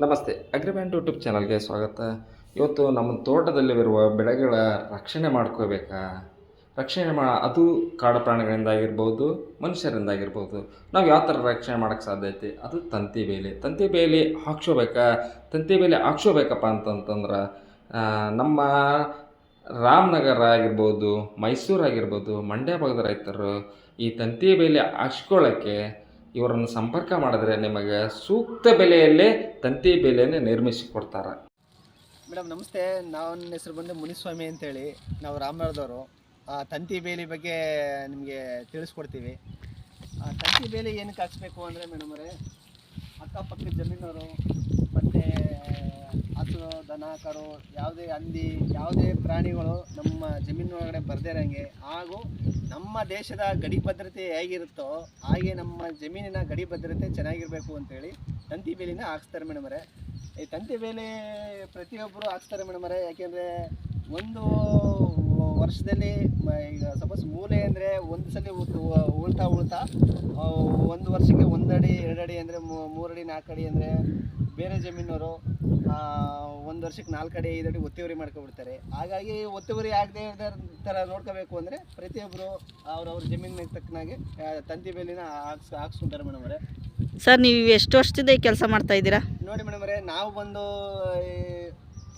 ನಮಸ್ತೆ agreement YouTube ಚಾನಲ್ಗೆ ಸ್ವಾಗತ. ಇವತ್ತು ನಮ್ಮ ತೋಟದಲ್ಲಿರುವ ಬೆಳೆಗಳ ರಕ್ಷಣೆ ಮಾಡ್ಕೋಬೇಕಾ? ರಕ್ಷಣೆ ಮಾ, ಅದು ಕಾಡು ಮನುಷ್ಯರಿಂದ ಆಗಿರಬಹುದು ನಾವು ಯಾವ ಥರ ರಕ್ಷಣೆ ಮಾಡೋಕ್ಕೆ ಸಾಧ್ಯ ಐತಿ? ಅದು ತಂತಿ ಬೇಲಿ. ತಂತಿ ಬೇಲಿ ಹಾಕ್ಸೋಬೇಕಾ? ತಂತಿ ಬೇಲಿ ಹಾಕ್ಸೋಬೇಕಪ್ಪ ಅಂತಂತಂದ್ರೆ ನಮ್ಮ ರಾಮನಗರ ಆಗಿರ್ಬೋದು, ಮೈಸೂರು ಆಗಿರ್ಬೋದು, ಮಂಡ್ಯ ಭಾಗದ ರೈತರು ಈ ತಂತಿ ಬೇಲಿ ಹಾಕ್ಸ್ಕೊಳ್ಳೋಕ್ಕೆ ಇವರನ್ನು ಸಂಪರ್ಕ ಮಾಡಿದ್ರೆ ನಿಮಗೆ ಸೂಕ್ತ ಬೆಲೆಯಲ್ಲೇ ತಂತಿ ಬೆಲೆಯನ್ನು ನಿರ್ಮಿಸಿ ಕೊಡ್ತಾರೆ ಮೇಡಮ್, ನಮಸ್ತೆ. ನನ್ನ ಹೆಸರು ಬಂದು ಮುನಿಸ್ವಾಮಿ ಅಂತೇಳಿ. ನಾವು ರಾಮನಗರದವರು. ಆ, ತಂತಿ ಬೇಲಿ ಬಗ್ಗೆ ನಿಮಗೆ ತಿಳಿಸ್ಕೊಡ್ತೀವಿ. ಆ, ತಂತಿ ಬೇಲಿ ಏನಕ್ಕೆ ಹಾಕ್ಸ್ಬೇಕು ಅಂದರೆ ಮೇಡಮ್ ಅವರೇ, ಅಕ್ಕಪಕ್ಕದ ಜಮೀನವರು, ಮತ್ತು ಹಸು, ದನ, ಕರು, ಯಾವುದೇ ಹಂದಿ, ಯಾವುದೇ ಪ್ರಾಣಿಗಳು ನಮ್ಮ ಜಮೀನೊಳಗಡೆ ಬರದೇ ಇರೋಂಗೆ. ಹಾಗೂ ನಮ್ಮ ದೇಶದ ಗಡಿ ಭದ್ರತೆ ಹೇಗಿರುತ್ತೋ ಹಾಗೆ ನಮ್ಮ ಜಮೀನಿನ ಗಡಿ ಭದ್ರತೆ ಚೆನ್ನಾಗಿರಬೇಕು ಅಂತೇಳಿ ತಂತಿ ಬೇಲಿನ ಹಾಕ್ಸ್ತಾರೆ ಮೇಡಮ್ ಅವರೇ. ಈ ತಂತಿ ಬೇಲಿ ಪ್ರತಿಯೊಬ್ಬರು ಹಾಕ್ಸ್ತಾರೆ ಮೇಡಮ್ ಅವರೇ, ಯಾಕೆಂದರೆ ಒಂದು ವರ್ಷದಲ್ಲಿ ಈಗ ಸಪೋಸ್ ಮೂಲೆ ಅಂದರೆ ಒಂದು ಸಲ ಉಳ್ತಾ ಉಳ್ತಾ ಒಂದು ವರ್ಷಕ್ಕೆ ಒಂದಡಿ ಅಡಿ ಎರಡು ಅಡಿ ಅಂದರೆ ಮೂರಡಿ ಅಡಿ ನಾಲ್ಕು ಅಡಿ ಅಂದರೆ ಬೇರೆ ಜಮೀನವರು ಒಂದು ವರ್ಷಕ್ಕೆ ನಾಲ್ಕು ಅಡಿ ಐದು ಅಡಿ ಒತ್ತುವರಿ ಮಾಡ್ಕೊಬಿಡ್ತಾರೆ. ಹಾಗಾಗಿ ಒತ್ತುವರಿ ಆಗದೆ ಥರ ನೋಡ್ಕೋಬೇಕು ಅಂದರೆ ಪ್ರತಿಯೊಬ್ಬರು ಅವ್ರವ್ರ ಜಮೀನಿಗೆ ತಕ್ಕನಾಗೆ ತಂತಿ ಬೇಲಿನ ಹಾಕ್ಸ್ ಹಾಕ್ಸ್ಕೊಂತಾರೆ ಮೇಡಮ್ ಅವರೇ. ಸರ್ ನೀವು ಎಷ್ಟು ವರ್ಷದಿಂದ ಈ ಕೆಲಸ ಮಾಡ್ತಾ ಇದ್ದೀರಾ? ನೋಡಿ ಮೇಡಮ್ ಅವರೇ ನಾವು ಬಂದು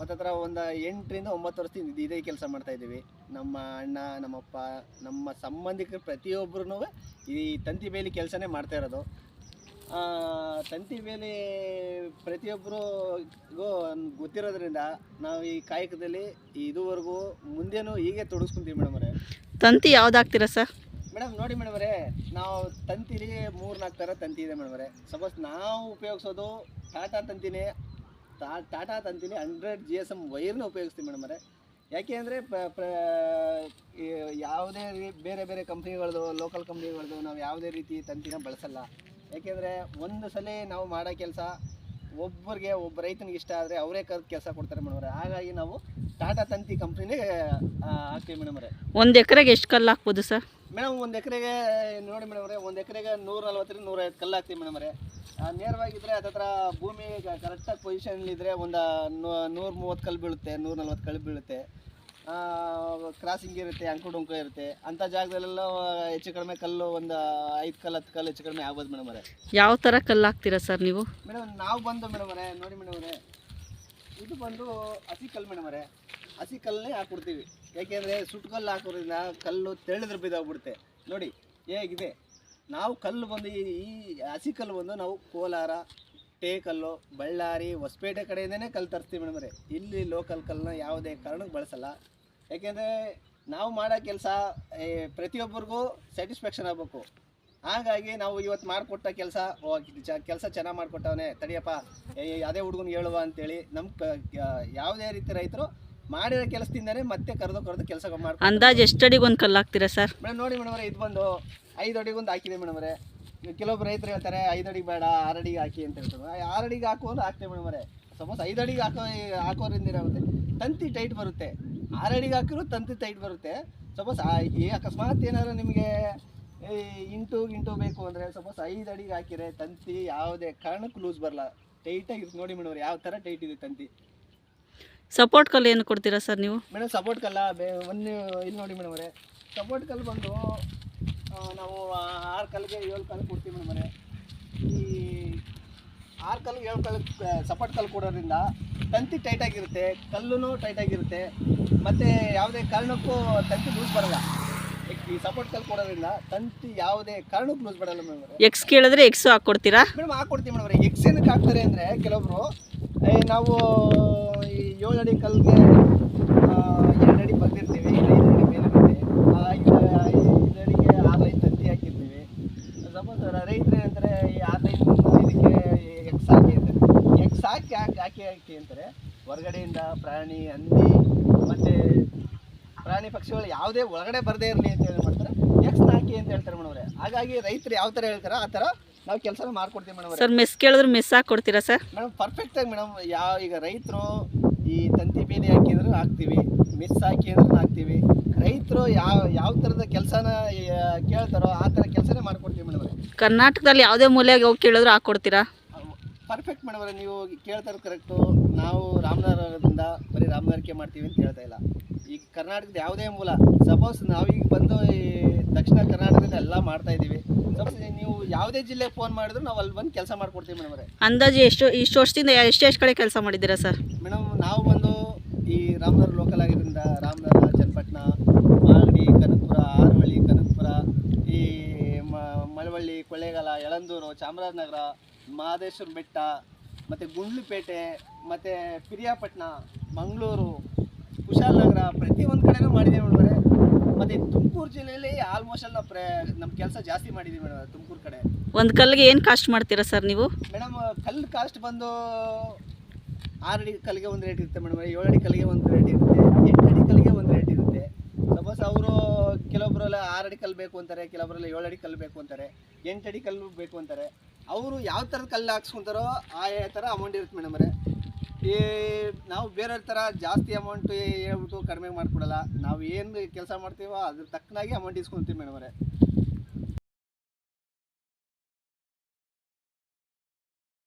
ಹತ್ತತ್ರ ಒಂದು ಎಂಟರಿಂದ ಒಂಬತ್ತು ವರ್ಷದಿಂದ ಇದು- ಇದೇ ಕೆಲಸ ಮಾಡ್ತಾ ಇದ್ದೀವಿ. ನಮ್ಮ ಅಣ್ಣ ನಮ್ಮಪ್ಪ ನಮ್ಮ ಸಂಬಂಧಿಕರು ಪ್ರತಿಯೊಬ್ಬರೂ ಈ ತಂತಿ ಬೇಲಿ ಕೆಲಸನೇ ಮಾಡ್ತಾ ಇರೋದು. ತಂತಿ ಬೇಲಿ ಪ್ರತಿಯೊಬ್ಬರಿಗೂ ಗೊತ್ತಿರೋದ್ರಿಂದ ನಾವು ಈ ಕಾಯಕದಲ್ಲಿ ಇದುವರೆಗೂ ಮುಂದೇನು ಹೀಗೆ ತೊಡಗಿಸ್ಕೊಂತೀವಿ ಮೇಡಮ್ ಅವರೇ. ತಂತಿ ಯಾವ್ದು ಹಾಕ್ತೀರಾ ಸರ್? ಮೇಡಮ್ ನೋಡಿ ಮೇಡಮ್ ಅವರೇ ನಾವು ತಂತಿಲಿ ಮೂರು ನಾಲ್ಕು ಥರ ತಂತಿ ಇದೆ ಮೇಡಮ್ ಅವರೇ. ಸಪೋಸ್ ನಾವು ಉಪಯೋಗಿಸೋದು ಟಾಟಾ ತಂತಿನೇ ಟಾ- ಟಾಟಾ ತಂತೀನಿ, ಹಂಡ್ರೆಡ್ ಜಿ ಎಸ್ ಎಂ ವೈರ್ನ ಉಪಯೋಗಿಸ್ತೀವಿ ಮೇಡಮ್ ಅವರೇ. ಯಾಕೆ ಅಂದರೆ ಯಾವುದೇ ಬೇರೆ ಬೇರೆ ಕಂಪ್ನಿಗಳದು ಲೋಕಲ್ ಕಂಪ್ನಿಗಳದು ನಾವು ಯಾವುದೇ ರೀತಿ ತಂತಿನ ಬಳಸಲ್ಲ. ಯಾಕೆಂದರೆ ಒಂದು ಸಲ ನಾವು ಮಾಡೋ ಕೆಲಸ ಒಬ್ಬರಿಗೆ ಒಬ್ಬ ರೈತನಿಗೆ ಇಷ್ಟ ಆದರೆ ಅವರೇ ಕರೆದು ಕೆಲಸ ಕೊಡ್ತಾರೆ ಮೇಡಮ್ ಅವರೇ. ಹಾಗಾಗಿ ನಾವು ಟಾಟಾ ತಂತಿ ಕಂಪ್ನಿನೇ ಹಾಕ್ತೀವಿ ಮೇಡಮ್ ಅವರೇ. ಒಂದು ಎಕರೆಗೆ ಎಷ್ಟು ಕಲ್ಲು ಹಾಕ್ಬೋದು ಸರ್? ಮೇಡಮ್ ಒಂದು ಎಕರೆಗೆ ನೋಡಿ ಮೇಡಮ್ ಅವರೇ ಒಂದು ಎಕರೆಗೆ ನೂರ ನಲ್ವತ್ತರಿಂದ ನೂರೈವತ್ತು ಕಲ್ಲು ಹಾಕ್ತೀವಿ ಮೇಡಮ್ ಅವರೇ. ನೇರವಾಗಿದ್ದರೆ ಅದತ್ರ ಭೂಮಿ ಕರೆಕ್ಟಾಗಿ ಪೊಸಿಷನ್ಲಿದ್ದರೆ ಒಂದು ನೂರ ಮೂವತ್ತು ಕಲ್ಲು ಬೀಳುತ್ತೆ ನೂರ ನಲ್ವತ್ತು ಕಲ್ಲು ಬೀಳುತ್ತೆ. ಕ್ರಾಸಿಂಗ್ ಇರುತ್ತೆ ಅಂಕು ಡೊಂಕು ಇರುತ್ತೆ. ಅಂಥ ಜಾಗದಲ್ಲೆಲ್ಲ ಹೆಚ್ಚು ಕಡಿಮೆ ಕಲ್ಲು ಒಂದು ಐದು ಕಲ್ಲು ಹತ್ತು ಕಲ್ಲು ಹೆಚ್ಚು ಕಡಿಮೆ ಆಗ್ಬೋದು ಮೇಡಮ್ ಅವರೇ. ಯಾವ ಥರ ಕಲ್ಲು ಹಾಕ್ತೀರಾ ಸರ್ ನೀವು? ಮೇಡಮ್ ನಾವು ಬಂದು ಮೇಡಮ್ ಅವರೇ ನೋಡಿ ಮೇಡಮ್ ಅವರೇ. ಇದು ಬಂದು ಹಸಿ ಕಲ್ಲು ಮೇಡಮ್ ಅವರೇ. ಹಸಿ ಕಲ್ಲನ್ನೇ ಹಾಕ್ಬಿಡ್ತೀವಿ. ಯಾಕೆಂದರೆ ಸುಟ್ಟು ಕಲ್ಲು ಹಾಕೋದ್ರಿಂದ ಕಲ್ಲು ತೆಳೆದ್ರೆ ಬಿದ್ದೋಗ್ಬಿಡುತ್ತೆ ನೋಡಿ ಹೇಗಿದೆ? ನಾವು ಕಲ್ಲು ಬಂದು ಈ ಈ ಹಸಿ ಕಲ್ಲು ಬಂದು ನಾವು ಕೋಲಾರ ಟೇಕಲ್ಲು ಬಳ್ಳಾರಿ ಹೊಸಪೇಟೆ ಕಡೆಯಿಂದನೇ ಕಲ್ಲು ತರಿಸ್ತೀವಿ ಮೇಡಮ್ ಅವರೇ. ಇಲ್ಲಿ ಲೋಕಲ್ ಕಲ್ಲನ್ನ ಯಾವುದೇ ಕಾರಣಕ್ಕೆ ಬಳಸಲ್ಲ. ಯಾಕೆಂದರೆ ನಾವು ಮಾಡೋ ಕೆಲಸ ಪ್ರತಿಯೊಬ್ಬರಿಗೂ ಸ್ಯಾಟಿಸ್ಫ್ಯಾಕ್ಷನ್ ಆಗಬೇಕು. ಹಾಗಾಗಿ ನಾವು ಇವತ್ತು ಮಾಡಿಕೊಟ್ಟ ಕೆಲಸ ಕೆಲಸ ಚೆನ್ನಾಗಿ ಮಾಡಿಕೊಟ್ಟವನೇ ತಡಿಯಪ್ಪ ಅದೇ ಹುಡುಗನಿಗೆ ಹೇಳುವ ಅಂತೇಳಿ ನಮ್ಮ ಯಾವುದೇ ರೀತಿ ರೈತರು ಮಾಡಿರೋ ಕೆಲಸದಿಂದನೇ ಮತ್ತೆ ಕರೆದು ಕರೆದು ಕೆಲಸ ಮಾಡಿ ಅಂದಾಜು ಎಷ್ಟು ಅಡಿಗೆ ಒಂದು ಕಲ್ಲು ಹಾಕ್ತೀರಾ ಸರ್? ಮೇಡಮ್ ನೋಡಿ ಮೇಡಮ್ ಇದು ಬಂದು ಐದು ಅಡಿಗೊಂದು ಹಾಕಿದೆ ಮೇಡಮ್ ಅವರೇ. ಕೆಲವೊಬ್ರು ರೈತರು ಹೇಳ್ತಾರೆ ಐದು ಅಡಿಗೆ ಬೇಡ ಆರು ಅಡಿಗೆ ಹಾಕಿ ಅಂತ ಹೇಳ್ತಾರೆ. ಆರು ಅಡಿಗೆ ಹಾಕುವಂದ್ರೆ ಹಾಕ್ತೇವೆ ಮೇಡಮ್ ಅವರೇ. ಸಪೋಸ್ ಐದು ಅಡಿಗೆ ಹಾಕೋ ಹಾಕೋರಿಂದ ಏನಾಗುತ್ತೆ? ತಂತಿ ಟೈಟ್ ಬರುತ್ತೆ. ಆರು ಅಡಿಗೆ ಹಾಕಿದ್ರು ತಂತಿ ಟೈಟ್ ಬರುತ್ತೆ. ಸಪೋಸ್ ಈ ಅಕಸ್ಮಾತ್ ಏನಾದ್ರು ನಿಮಗೆ ಇಂಟು ಇಂಟು ಗಿಂಟು ಬೇಕು ಅಂದರೆ ಸಪೋಸ್ ಐದು ಅಡಿಗೆ ಹಾಕಿದ್ರೆ ತಂತಿ ಯಾವುದೇ ಕಾರಣಕ್ಕೂ ಲೂಸ್ ಬರಲ್ಲ ಟೈಟಾಗಿ ನೋಡಿ ಮೇಡಮ್ ಯಾವ ಥರ ಟೈಟ್ ಇದೆ ತಂತಿ? ಸಪೋರ್ಟ್ ಕಲ್ಲು ಏನು ಕೊಡ್ತೀರಾ ಸರ್ ನೀವು? ಮೇಡಮ್ ಸಪೋರ್ಟ್ ಕಲ್ಲ ಬೇ ಒಂದು ಇಲ್ಲಿ ನೋಡಿ ಮೇಡಮ್ ಅವರೇ. ಸಪೋರ್ಟ್ ಕಲ್ಲು ಬಂದು ನಾವು ಆರು ಕಲ್ಲಿಗೆ ಏಳು ಕಲ್ಲು ಕೊಡ್ತೀವಿ ಮೇಡಮ್ ಅವರೇ. ಆರು ಕಲ್ಲು ಏಳು ಕಲ್ಲು ಸಪೋರ್ಟ್ ಕಲ್ಲು ಕೊಡೋದ್ರಿಂದ ತಂತಿ ಟೈಟಾಗಿರುತ್ತೆ ಟೈಟ್ ಟೈಟಾಗಿರುತ್ತೆ ಮತ್ತು ಯಾವುದೇ ಕಾರಣಕ್ಕೂ ತಂತಿ ಲೂಸ್ ಬರಲ್ಲ. ಈ ಸಪೋರ್ಟ್ ಕಲ್ಲು ಕೊಡೋದ್ರಿಂದ ತಂತಿ ಯಾವುದೇ ಕಾರಣಕ್ಕೂ ಲೂಸ್ ಬರಲ್ಲ ಮೇಡಮ್ ಎಕ್ಸ್ ಕೇಳಿದ್ರೆ ಎಕ್ಸ್ ಹಾಕ್ಕೊಡ್ತೀರಾ? ಮೇಡಮ್ ಹಾಕ್ಕೊಡ್ತೀವಿ ಮೇಡಮ್ ಎಕ್ಸ್ ಏನಕ್ಕೆ ಹಾಕ್ತಾರೆ ಅಂದರೆ ಕೆಲವೊಬ್ರು ನಾವು ಈ ಏಳು ಅಡಿ ಕಲ್ಗೆ ಎರಡು ಅಡಿ ಬರ್ದಿರ್ತೀವಿ ಐದು ಅಡಿ ಮೇಲೆ ಇರುತ್ತೆ ಆ ಐದು ಐದು ಅಡಿಗೆ ಆರು ಐದು ತಂತಿ ಹಾಕಿರ್ತೀವಿ ಸಪೋಸ್ ರೈತರು ಏನಂತಾರೆ ಈ ಆರು ಐದು ಇದಕ್ಕೆ ಎಕ್ಸ್ ಹಾಕಿ ಅಂತಾರೆ ಎಕ್ಸ್ ಯಾಕೆ ಹಾಕಿ ಅಂತಾರೆ. ಹೊರಗಡೆಯಿಂದ ಪ್ರಾಣಿ ಹಂದಿ ಮತ್ತು ಪ್ರಾಣಿ ಪಕ್ಷಿಗಳು ಯಾವುದೇ ಒಳಗಡೆ ಬರದೇ ಇರಲಿ ಅಂತ ಹೇಳಿ ಮಾಡ್ತಾರೆ. ಎಕ್ಸ್ ಹಾಕಿ ಅಂತ ಹೇಳ್ತಾರೆ ಮೇಡಮ್ರೆ. ಹಾಗಾಗಿ ರೈತರು ಯಾವ ಥರ ಹೇಳ್ತಾರೋ ಆ ಥರ ನಾವು ಕೆಲಸ ಮಾಡ್ಕೊಡ್ತೀವಿ ಮೇಡಮ್ ಸರ್ ಮಿಸ್ ಕೇಳಿದ್ರೆ ಹಾಕಿ ಕೊಡ್ತೀರಾ ಸರ್? ಮೇಡಮ್ ಪರ್ಫೆಕ್ಟಾಗಿ ಮೇಡಮ್ ಯಾವ ಈಗ ರೈತರು ಈ ತಂತಿ ಬೀದಿ ಹಾಕಿದ್ರು ಹಾಕ್ತೀವಿ. ಮಿಸ್ ಹಾಕಿ ಅಂದ್ರೆ ಹಾಕ್ತೀವಿ. ರೈತರು ಯಾವ ಯಾವ ಥರದ ಕೆಲಸನ ಕೇಳ್ತಾರೋ ಆ ಥರ ಕೆಲಸನೇ ಮಾಡ್ಕೊಡ್ತೀವಿ ಮೇಡಮ್ ಕರ್ನಾಟಕದಲ್ಲಿ ಯಾವುದೇ ಮೂಲೆಗೆ ಹೋಗಿ ಕೇಳಿದ್ರು ಹಾಕ್ಕೊಡ್ತೀರಾ ಪರ್ಫೆಕ್ಟ್ ಮೇಡಮ್ ನೀವು ಕೇಳ್ತಾ ಇರೋದು ಕರೆಕ್ಟು ನಾವು ರಾಮನಗರದಿಂದ ಬರೀ ರಾಮನಗರಕ್ಕೆ ಮಾಡ್ತೀವಿ ಅಂತ ಹೇಳ್ತಾ ಇಲ್ಲ. ಈಗ ಕರ್ನಾಟಕದ ಯಾವುದೇ ಮೂಲ ಸಪೋಸ್ ನಾವೀಗ ಬಂದು ಈ ದಕ್ಷಿಣ ಕರ್ನಾಟಕದಲ್ಲಿ ಎಲ್ಲ ಮಾಡ್ತಾ ಇದ್ದೀವಿ. ಸಪೋಸ್ ನೀವು ಯಾವುದೇ ಜಿಲ್ಲೆಗೆ ಫೋನ್ ಮಾಡಿದ್ರು ನಾವು ಅಲ್ಲಿ ಬಂದು ಕೆಲಸ ಮಾಡ್ಕೊಡ್ತೀವಿ ಮೇಡಮ್ ಅವರೇ ಅಂದಾಜು ಎಷ್ಟು ಇಷ್ಟು ವರ್ಷದಿಂದ ಎಷ್ಟು ಎಷ್ಟು ಕಡೆ ಕೆಲಸ ಮಾಡಿದ್ದೀರಾ ಸರ್? ಮೇಡಮ್ ನಾವು ಬಂದು ಈ ರಾಮನಗರ ಲೋಕಲ್ ಆಗಿದ್ದರಿಂದ ರಾಮನಗರ ಚನ್ನಪಟ್ಟಣ ಮಾಗಡಿ ಕನಕಪುರ ಆರವಳ್ಳಿ ಕನಕಪುರ ಈ ಮ- ಮಳವಳ್ಳಿ ಕೊಳ್ಳೇಗಾಲ ಯಳಂದೂರು ಚಾಮರಾಜನಗರ ಮಹದೇಶ್ವರ ಬೆಟ್ಟ ಮತ್ತು ಗುಂಡ್ಲುಪೇಟೆ ಮತ್ತು ಪಿರಿಯಾಪಟ್ಟಣ ಮಂಗಳೂರು ಕುಶಾಲನಗರ ಪ್ರತಿಯೊಂದು ಕಡೆನೂ ಮಾಡಿದ್ದೀವಿ ಮೇಡಮ್ರೆ ಮತ್ತು ತುಮಕೂರು ಜಿಲ್ಲೆಯಲ್ಲಿ ಆಲ್ಮೋಸ್ಟ್ ಎಲ್ಲ ಪ್ರ ನಮ್ಮ ಕೆಲಸ ಜಾಸ್ತಿ ಮಾಡಿದ್ದೀವಿ ಮೇಡಮ್ ತುಮಕೂರು ಕಡೆ. ಒಂದು ಕಲ್ಲಿಗೆ ಏನು ಕಾಸ್ಟ್ ಮಾಡ್ತೀರಾ ಸರ್ ನೀವು? ಮೇಡಮ್ ಕಲ್ಲು ಕಾಸ್ಟ್ ಬಂದು ಆರು ಅಡಿ ಕಲ್ಲಿಗೆ ಒಂದು ರೇಟ್ ಇರುತ್ತೆ ಮೇಡಮ್ ಏಳು ಅಡಿ ಕಲ್ಲಿಗೆ ಒಂದು ರೇಟ್ ಇರುತ್ತೆ ಎಂಟು ಅಡಿ ಕಲ್ಲಿಗೆ ಒಂದು ರೇಟ್ ಇರುತ್ತೆ. ಸಪೋಸ್ ಅವರು ಕೆಲವೊಬ್ಬರೆಲ್ಲ ಆರು ಅಡಿ ಕಲ್ಲು ಬೇಕು ಅಂತಾರೆ ಕೆಲವೊಬ್ಬರೆಲ್ಲ ಏಳು ಅಡಿ ಕಲ್ಲು ಬೇಕು ಅಂತಾರೆ ಎಂಟು ಅಡಿ ಕಲ್ಲು ಬೇಕು ಅಂತಾರೆ. ಅವರು ಯಾವ ಥರದ ಕಲ್ಲು ಹಾಕ್ಸ್ಕೊಂತಾರೋ ಆಯಾ ಥರ ಅಮೌಂಟ್ ಇರುತ್ತೆ ಅವರೇ. ಈ ನಾವು ಬೇರೆಯವ್ರ ಥರ ಜಾಸ್ತಿ ಅಮೌಂಟ್ ಹೇಳ್ಬಿಟ್ಟು ಕಡಿಮೆ ಮಾಡಿಕೊಡಲ್ಲ. ನಾವು ಏನು ಕೆಲಸ ಮಾಡ್ತೀವೋ ಅದ್ರ ತಕ್ಕನಾಗಿ ಅಮೌಂಟ್ ಇಸ್ಕೊತೀವಿ ಅವರೇ.